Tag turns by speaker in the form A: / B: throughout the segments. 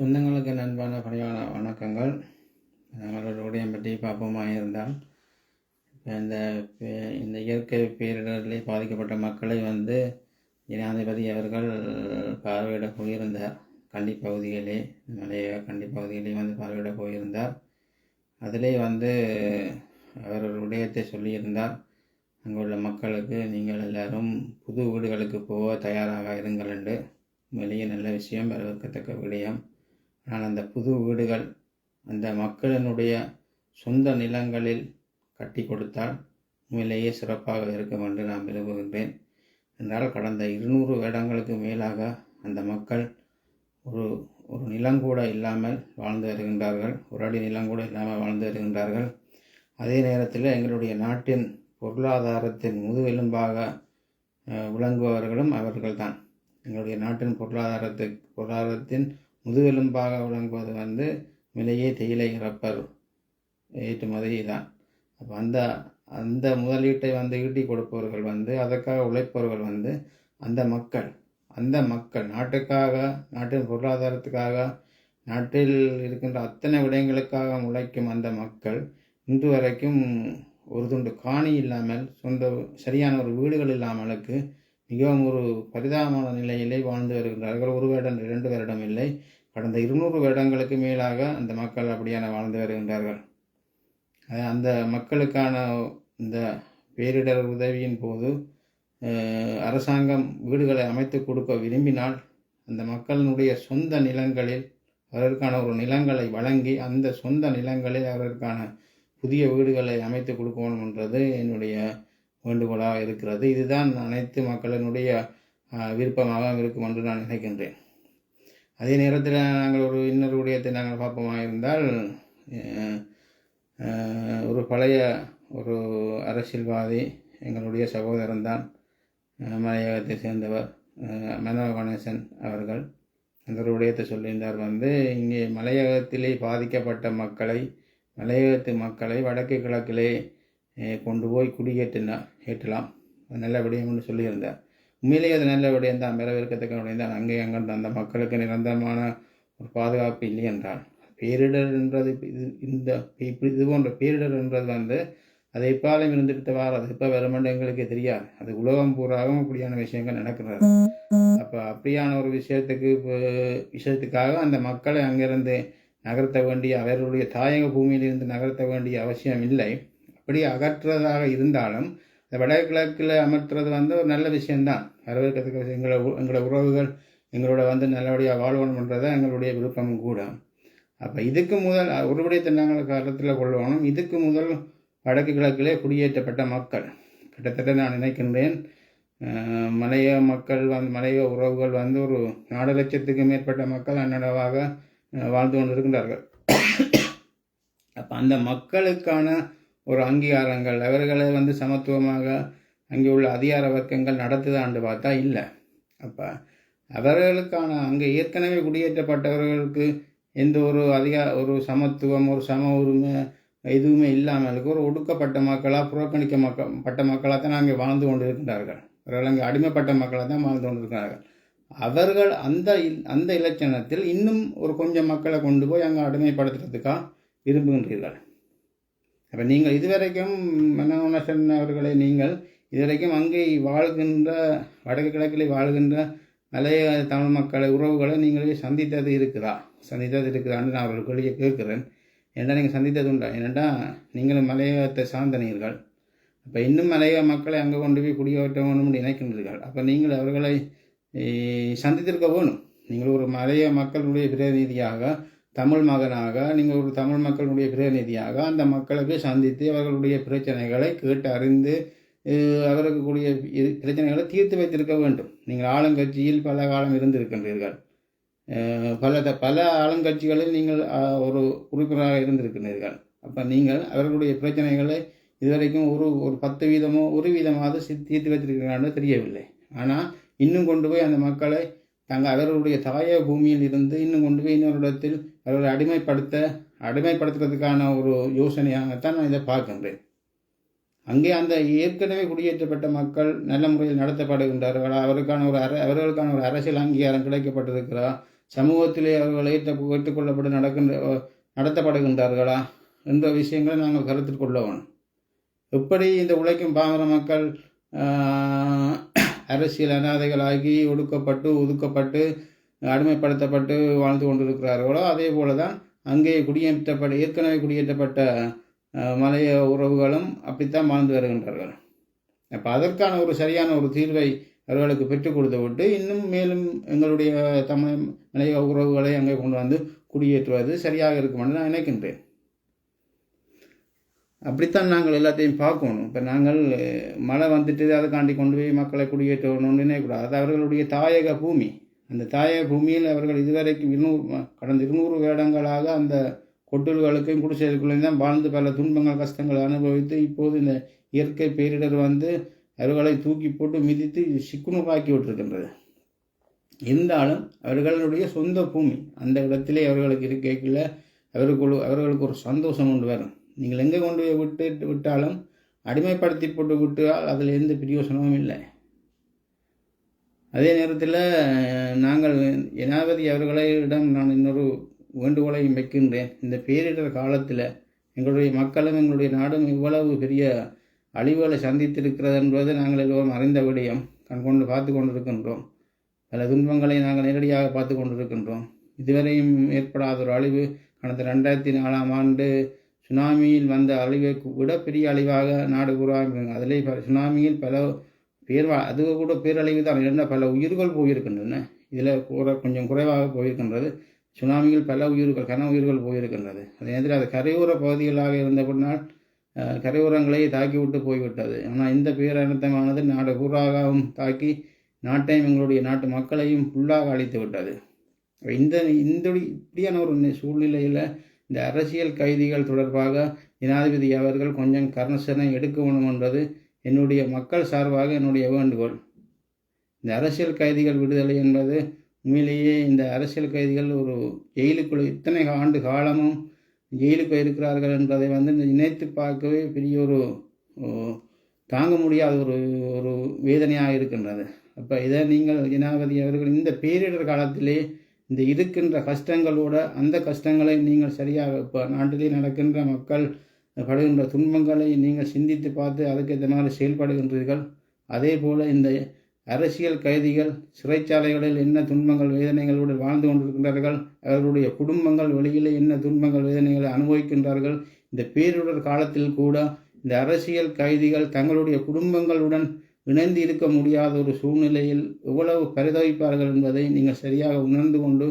A: சொந்தங்களுக்கு நண்பான பணியான வணக்கங்கள். நாங்கள் ஒரு பற்றி பார்ப்போமாக இருந்தால் இப்போ இந்த பே- இந்த இயற்கை பேரிடரில் பாதிக்கப்பட்ட மக்களை வந்து ஜனாதிபதி அவர்கள் பார்வையிட போயிருந்தார். கண்டி பகுதிகளே நிறைய கண்டி பகுதிகளே வந்து பார்வையிட போயிருந்தார். அதிலே வந்து அவர் ஒரு விடயத்தை சொல்லியிருந்தார். அங்குள்ள மக்களுக்கு நீங்கள் எல்லாரும் புது வீடுகளுக்கு போக தயாராக இருங்கள் என்று. வெளியே நல்ல விஷயம் வரவேற்கத்தக்க விடயம். நான் அந்த புது வீடுகள் அந்த மக்களினுடைய சொந்த நிலங்களில் கட்டி கொடுத்தால் உண்மையிலேயே சிறப்பாக இருக்கும் என்று நான் விரும்புகின்றேன். என்றால் கடந்த இருநூறு வருடங்களுக்கு மேலாக அந்த மக்கள் ஒரு ஒரு நிலங்கூட இல்லாமல் வாழ்ந்து வருகின்றார்கள். ஒரு அடி நிலங்கூட இல்லாமல் வாழ்ந்து வருகின்றார்கள். அதே நேரத்தில் எங்களுடைய நாட்டின் பொருளாதாரத்தின் முதுகெலும்பாக விளங்குபவர்களும் அவர்கள்தான். எங்களுடைய நாட்டின் பொருளாதாரத்தை பொருளாதாரத்தின் முதுகெலும்பாக விளங்குவது வந்து விலையே தேயிலை இறப்பர் ஏற்றுமதி தான். அப்போ அந்த அந்த முதலீட்டை வந்து ஈட்டி கொடுப்பவர்கள் வந்து அதற்காக உழைப்பவர்கள் வந்து அந்த மக்கள் அந்த மக்கள் நாட்டுக்காக நாட்டின் பொருளாதாரத்துக்காக நாட்டில் இருக்கின்ற அத்தனை விடயங்களுக்காக உழைக்கும் அந்த மக்கள் இன்று வரைக்கும் ஒரு துண்டு காணி இல்லாமல் சொந்த சரியான ஒரு வீடுகள் இல்லாமலுக்கு மிகவும் ஒரு பரிதாபமான நிலையிலே வாழ்ந்து வருகின்றார்கள். ஒரு வருடம் இரண்டு வருடம் இல்லை. கடந்த இருநூறு வருடங்களுக்கு மேலாக அந்த மக்கள் அப்படியான வாழ்ந்து வருகின்றார்கள். அந்த மக்களுக்கான இந்த பேரிடர் உதவியின் போது அரசாங்கம் வீடுகளை அமைத்து கொடுக்க விரும்பினால் அந்த மக்களினுடைய சொந்த நிலங்களில் அவருக்கான ஒரு நிலங்களை வழங்கி அந்த சொந்த நிலங்களில் அவருக்கான புதிய வீடுகளை அமைத்து கொடுக்கணும் என்றது என்னுடைய வேண்டுகோளாக இருக்கிறது. இதுதான் அனைத்து மக்களினுடைய விருப்பமாக இருக்கும் என்று நான் நினைக்கின்றேன். அதே நேரத்தில் நாங்கள் ஒரு இன்னொரு விடயத்தை நாங்கள் பார்ப்போமாக இருந்தால் ஒரு பழைய ஒரு அரசியல்வாதி எங்களுடைய சகோதரன் தான் மலையகத்தை சேர்ந்தவர் மனோ கணேசன் அவர்கள். அந்த ஒரு விடயத்தை சொல்லியிருந்தார் வந்து இங்கே மலையகத்திலே பாதிக்கப்பட்ட மக்களை மலையகத்து மக்களை வடக்கு கிழக்கிலே கொண்டு போய் குடியேற்றினா ஏற்றலாம். அது நல்ல விடயம்னு சொல்லியிருந்தார். உண்மையிலேயே அது நல்ல விடயம் தான். வரவேற்கத்தக்க விடயம் தான். அங்கே அங்கே அந்த மக்களுக்கு நிரந்தரமான ஒரு பாதுகாப்பு இல்லை என்றால் பேரிடர் என்றது இது இந்த இப்படி இது போன்ற பேரிடர் என்றது வந்து அது எப்பாலும் இருந்துகிட்டு வாரது எப்போ வருமென்று எங்களுக்கு தெரியாது. அது உலகம் பூராகவும் அப்படியான விஷயங்கள் நடக்கிறது. அப்போ அப்படியான ஒரு விஷயத்துக்கு இப்போ விஷயத்துக்காக அந்த மக்களை அங்கிருந்து நகர்த்த வேண்டிய அவர்களுடைய தாயக பூமியிலிருந்து நகர்த்த வேண்டிய அவசியம் இல்லை. அப்படி அகற்றுறதாக இருந்தாலும் இந்த வடகிழக்கில் அமர்த்துறது வந்து ஒரு நல்ல விஷயம்தான். வரவேற்கத்தக்க விஷயம். எங்களை உ- எங்களோட உறவுகள் எங்களோட வந்து நல்லபடியாக வாழ்வணுன்றதை எங்களுடைய விருப்பமும் கூட. அப்போ இதுக்கு முதல் ஒரு விடயத்தை காலத்தில் கருத்தில் கொள்ளணும் இதுக்கு முதல் வடக்கு கிழக்கிலே குடியேற்றப்பட்ட மக்கள். கிட்டத்தட்ட நான் நினைக்கின்றேன் மலைய மக்கள் வந்து மலைய உறவுகள் வந்து ஒரு நாலு லட்சத்துக்கு மேற்பட்ட மக்கள் அன்னடவாக வாழ்ந்து கொண்டிருக்கின்றார்கள். அப்போ அந்த மக்களுக்கான ஒரு அங்கீகாரங்கள். அவர்களை வந்து சமத்துவமாக அங்கே உள்ள அதிகார வர்க்கங்கள் நடத்துதான்னு பார்த்தா இல்லை. அப்போ அவர்களுக்கான அங்கே ஏற்கனவே குடியேற்றப்பட்டவர்களுக்கு எந்த ஒரு அதிகா ஒரு சமத்துவம் ஒரு சம உரிமை எதுவுமே இல்லாமல் ஒரு ஒடுக்கப்பட்ட மக்களாக புறக்கணிக்க மக்கள் பட்ட மக்களாக தான் அங்கே வாழ்ந்து கொண்டு இருக்கின்றார்கள் அவர்கள் அங்கே அடிமைப்பட்ட மக்களாக தான் வாழ்ந்து கொண்டு இருக்கிறார்கள் அவர்கள் அந்த இல்- அந்த இலட்சணத்தில் இன்னும் ஒரு கொஞ்சம் மக்களை கொண்டு போய் அங்கே அடிமைப்படுத்துறதுக்காக விரும்புகின்றீர்கள்? அப்போ நீங்கள் இதுவரைக்கும் மனோனசன் அவர்களை நீங்கள் இதுவரைக்கும் அங்கே வாழ்கின்ற வடக்கு கிழக்கில் வாழ்கின்ற மலைய தமிழ் மக்களை உறவுகளை நீங்களே சந்தித்தது இருக்குதா சந்தித்தது இருக்குதான்னு நான் ஒரு கேட்குறேன். ஏன்டா நீங்கள் சந்தித்தது உண்டா? ஏனெண்டா நீங்களும் மலையகத்தை சார்ந்தனீர்கள் அப்போ இன்னும் மலைய மக்களை அங்கே கொண்டு போய் குடியேற்ற வேணும் நினைக்கின்றீர்கள். அப்போ நீங்கள் அவர்களை சந்தித்திருக்க வேணும். நீங்கள் ஒரு மலைய மக்களுடைய பிரதிநிதியாக தமிழ் மகனாக நீங்கள் ஒரு தமிழ் மக்களுடைய பிரதிநிதியாக அந்த மக்களுக்கு சந்தித்து அவர்களுடைய பிரச்சனைகளை கேட்டு அறிந்து அவருக்கு கூடிய பிரச்சனைகளை தீர்த்து வைத்திருக்க வேண்டும். நீங்கள் ஆளுங்கட்சியில் பல காலம் இருந்திருக்கின்றீர்கள். பல த- பல ஆளுங்கட்சிகளில் நீங்கள் ஒரு உறுப்பினராக இருந்திருக்கின்றீர்கள். அப்போ நீங்கள் அவர்களுடைய பிரச்சனைகளை இதுவரைக்கும் ஒரு ஒரு பத்து வீதமோ ஒரு வீதமாவது தீர்த்து வைத்திருக்கிறான்னு தெரியவில்லை. ஆனால் இன்னும் கொண்டு போய் அந்த மக்களை தங்கள் அவர்களுடைய தாய பூமியில் இருந்து இன்னும் கொண்டு போய் இன்னொரு இடத்தில் அவர்களை அடிமைப்படுத்த அடிமைப்படுத்துறதுக்கான ஒரு யோசனையாகத்தான் நான் இதை பார்க்கின்றேன். அங்கே அந்த ஏற்கனவே குடியேற்றப்பட்ட மக்கள் நல்ல முறையில் நடத்தப்படுகின்றார்களா. அவருக்கான ஒரு அர அவர்களுக்கான ஒரு அரசியல் அங்கீகாரம் கிடைக்கப்பட்டிருக்கிறா சமூகத்திலே அவர்கள் ஏற்ற ஏற்றுக்கொள்ளப்பட்டு நடக்கின்ற நடத்தப்படுகின்றார்களா? என்ற விஷயங்களை நாங்கள் கருத்தில் கொள்ள வேணும் எப்படி இந்த உழைக்கும் பாமர மக்கள் அரசியல் அனாதைகளாகி ஒடுக்கப்பட்டு ஒதுக்கப்பட்டு அடிமைப்படுத்தப்பட்டு வாழ்ந்து கொண்டிருக்கிறார்களோ அதே போல தான் அங்கே குடியேற்றப்பட்ட ஏற்கனவே குடியேற்றப்பட்ட மலைய உறவுகளும் அப்படித்தான் வாழ்ந்து வருகின்றார்கள். அப்போ அதற்கான ஒரு சரியான ஒரு தீர்வை அவர்களுக்கு பெற்றுக் கொடுத்து விட்டு இன்னும் மேலும் எங்களுடைய தமிழ் மலைய உறவுகளை அங்கே கொண்டு வந்து குடியேற்றுவது சரியாக இருக்கும் என்று நான் நினைக்கின்றேன். அப்படித்தான் நாங்கள் எல்லாத்தையும் பார்க்கணும். இப்போ நாங்கள் மழை வந்துட்டு அதுக்காண்டி கொண்டு போய் மக்களை குடியேற்றணும்னு நினைக்கக்கூடாது அது அவர்களுடைய தாயக பூமி. அந்த தாயக பூமியில் அவர்கள் இதுவரைக்கும் இருநூறு கடந்த இருநூறு வேடங்களாக அந்த கொட்டல்களுக்கும் குடிசைகளுக்குள்ளேயும் தான் வாழ்ந்து பல துன்பங்கள் கஷ்டங்களை அனுபவித்து இப்போது இந்த இயற்கை பேரிடர் வந்து அவர்களை தூக்கி போட்டு மிதித்து சிக்குனராக்கி விட்டிருக்கின்றது. இருந்தாலும் அவர்களுடைய சொந்த பூமி அந்த இடத்திலே அவர்களுக்கு இருக்கைக்குள்ள அவர்களுக்கு அவர்களுக்கு ஒரு சந்தோஷம் கொண்டு வரும் நீங்கள் எங்கே கொண்டு போய் விட்டு விட்டாலும் அடிமைப்படுத்தி போட்டு விட்டால் அதில் எந்த பிரயோசனமும் இல்லை. அதே நேரத்தில் நாங்கள் ஜனாதிபதி அவர்களிடம் நான் இன்னொரு வேண்டுகோளையும் வைக்கின்றேன். இந்த பேரிடர் காலத்தில் எங்களுடைய மக்களும் எங்களுடைய நாடும் இவ்வளவு பெரிய அழிவுகளை சந்தித்திருக்கிறது என்பது நாங்கள் எல்லோரும் அறிந்த விடயம் கண்கொண்டு பார்த்து கொண்டிருக்கின்றோம். பல துன்பங்களை நாங்கள் நேரடியாக பார்த்து கொண்டிருக்கின்றோம். இதுவரையும் ஏற்படாத ஒரு அழிவு கடந்த ரெண்டாயிரத்தி நாலாம் ஆண்டு சுனாமியில் வந்த அழிவை விட பெரிய அழிவாக நாடு பூராக அதிலே சுனாமியில் பல பேர் அது கூட பேரழிவு தான். இருந்த பல உயிர்கள் போயிருக்கின்றன. இதில் கூட கொஞ்சம் குறைவாக போயிருக்கின்றது. சுனாமியில் பல உயிர்கள் கன உயிர்கள் போயிருக்கின்றது. அதே நேரத்தில் அது கரையோர பகுதிகளாக இருந்தபடினால் கரையோரங்களை தாக்கி விட்டு போய்விட்டது. ஆனால் இந்த பேரழுத்தமானது நாடு பூராகவும் தாக்கி நாட்டையும் எங்களுடைய நாட்டு மக்களையும் ஃபுல்லாக அழித்து விட்டது. இந்த இந்த இப்படியான ஒரு சூழ்நிலையில் இந்த அரசியல் கைதிகள் தொடர்பாக ஜனாதிபதி அவர்கள் கொஞ்சம் கர்ணசனை எடுக்க வேண்டும் என்பது என்னுடைய மக்கள் சார்பாக என்னுடைய வேண்டுகோள். இந்த அரசியல் கைதிகள் விடுதலை என்பது உண்மையிலேயே இந்த அரசியல் கைதிகள் ஒரு ஜெயிலுக்குள்ள இத்தனை ஆண்டு காலமும் ஜெயிலுக்கு இருக்கிறார்கள் என்பதை வந்து நினைத்து பார்க்கவே பெரிய ஒரு தாங்க முடியாத ஒரு ஒரு வேதனையாக இருக்கின்றது. அப்போ இதை நீங்கள் ஜனாதிபதி அவர்கள் இந்த பேரிடர் காலத்திலே இந்த இருக்கின்ற கஷ்டங்களோட அந்த கஷ்டங்களை நீங்கள் சரியாக இப்போ நாட்டிலே நடக்கின்ற மக்கள் படுகின்ற துன்பங்களை நீங்கள் சிந்தித்து பார்த்து அதுக்கேற்ற மாதிரி செயல்படுகின்றீர்கள்? அதே போல் இந்த அரசியல் கைதிகள் சிறைச்சாலைகளில் என்ன துன்பங்கள் வேதனைகளோடு வாழ்ந்து கொண்டிருக்கின்றார்கள் அவர்களுடைய குடும்பங்கள் வெளியிலே என்ன துன்பங்கள் வேதனைகளை அனுபவிக்கின்றார்கள் இந்த பேரிடர் காலத்தில் கூட இந்த அரசியல் கைதிகள் தங்களுடைய குடும்பங்களுடன் இணைந்து இருக்க முடியாத ஒரு சூழ்நிலையில் எவ்வளவு பரிதவிப்பார்கள் என்பதை நீங்கள் சரியாக உணர்ந்து கொண்டு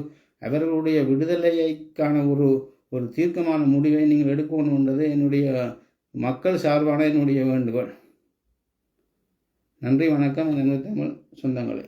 A: அவர்களுடைய விடுதலைக்கான ஒரு ஒரு தீர்க்கமான முடிவை நீங்கள் எடுக்கணும் என்பது என்னுடைய மக்கள் சார்பான என்னுடைய வேண்டுகோள். நன்றி வணக்கம். என் தமிழ் சொந்தங்களே.